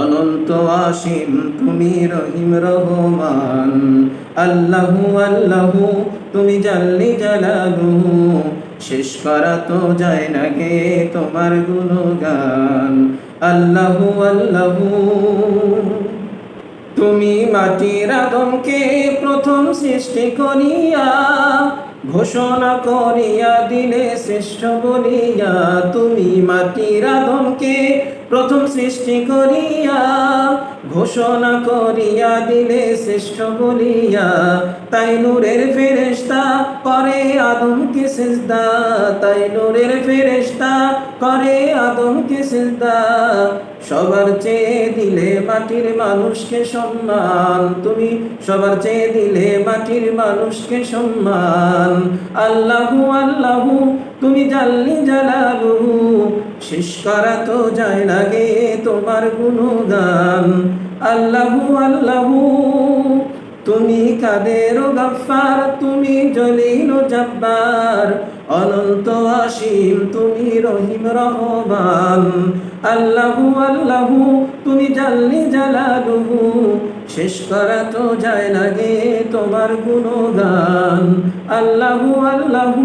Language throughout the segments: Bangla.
অনন্ত আসিম তুমি রহিম রহমান। আল্লাহু আল্লাহু, তুমি জাল্লি জালালু। শেষ করা তো যায় না গে তোমার গুণগান। আল্লাহু আল্লাহু, তুমি মাটির আদমকে প্রথম সৃষ্টি করিয়া, ঘোষণা করিয়া দিলে শ্রেষ্ঠ বলিয়া, তুমি মাটির আদমকে প্রথম সৃষ্টি করিয়া, ঘোষণা করিয়া দিলে শ্রেষ্ঠ বলিয়া, তাই নূরের ফেরেশতা করে আদমকে সেজদা, তাই নূরের ফেরেশতা করে আদমকে সেজদা। সবার চেয়ে দিলে মাটির মানুষকে সম্মান, তুমি সবার চেয়ে দিলে মাটির মানুষকে সম্মান। আল্লাহু আল্লাহু, তুমি জাল্লি জালালুহু শেষ করা তো যায় লাগে তোমার গুণগান। আল্লাহু আল্লাহু, তুমি কাদের গফার তুমি জলিল জব্বার। অনন্ত অসীম, তুমি রহিম রহমান। আল্লাহু আল্লাহু, তুমি জাল্লি জালালুহু। শেষ করা তো যায় লাগে তোমার গুণগান। আল্লাহু আল্লাহু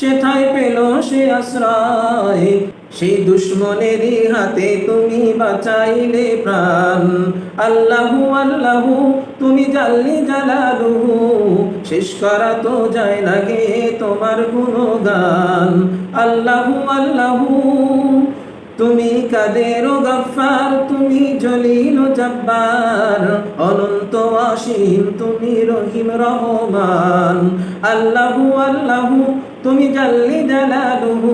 সেথায় পেল সে আশ্রয়? সেই দুশ্মনেরই হাতে তুমি বাঁচাইলে প্রাণ। আল্লাহু আল্লাহু, তুমি জাল্লি জালালুহু। শেষ করা তো যায় লাগে তোমার গুণগান। আল্লাহু আল্লাহু, তুমি কাদের গফার তুমি জলিল জব্বার। অনন্ত অসীম, তুমি রহিম রহমান। আল্লাহু আল্লাহু তুমি জাল্লি জালালুহু,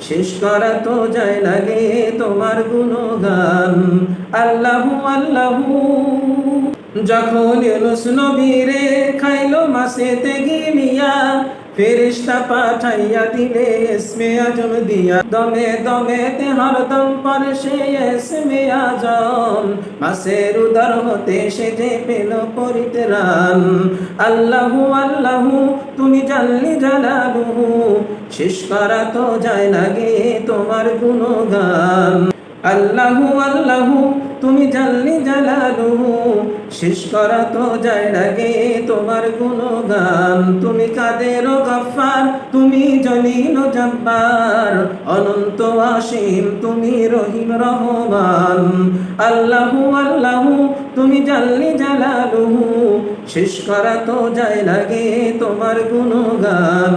শেষ করা তো যায় লাগে তোমার গুণগান। আল্লাহু আল্লাহু। যখন ইউনুস নবীরে খাইলো মাসেতে গিলিয়া ফেরিস্তা পাঠাইয়া দিলে এসমে আজম দিয়া। দমে দমে তে হরদম পর সে এসমে আজম। মাসের উদর হতে সে যে পেল পরিত্রাণ। আল্লাহু আল্লাহু। জানলি জালালুহু শেষ করা তো যায় না গে তোমার গান আল্লাহু আল্লাহু তুমি জানলি জালালুহু শেষ করা তো যায় লাগে তোমার গুণগান। তুমি কাদের গফার, তুমি জলিল জব্বার। অনন্ত আসীম তুমি রহিম রহমান। আল্লাহু আল্লাহু, তুমি জানলি জালালুহু শেষ করা তো যায় লাগে তোমার গুণগান।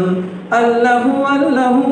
আল্লাহু আল্লাহু।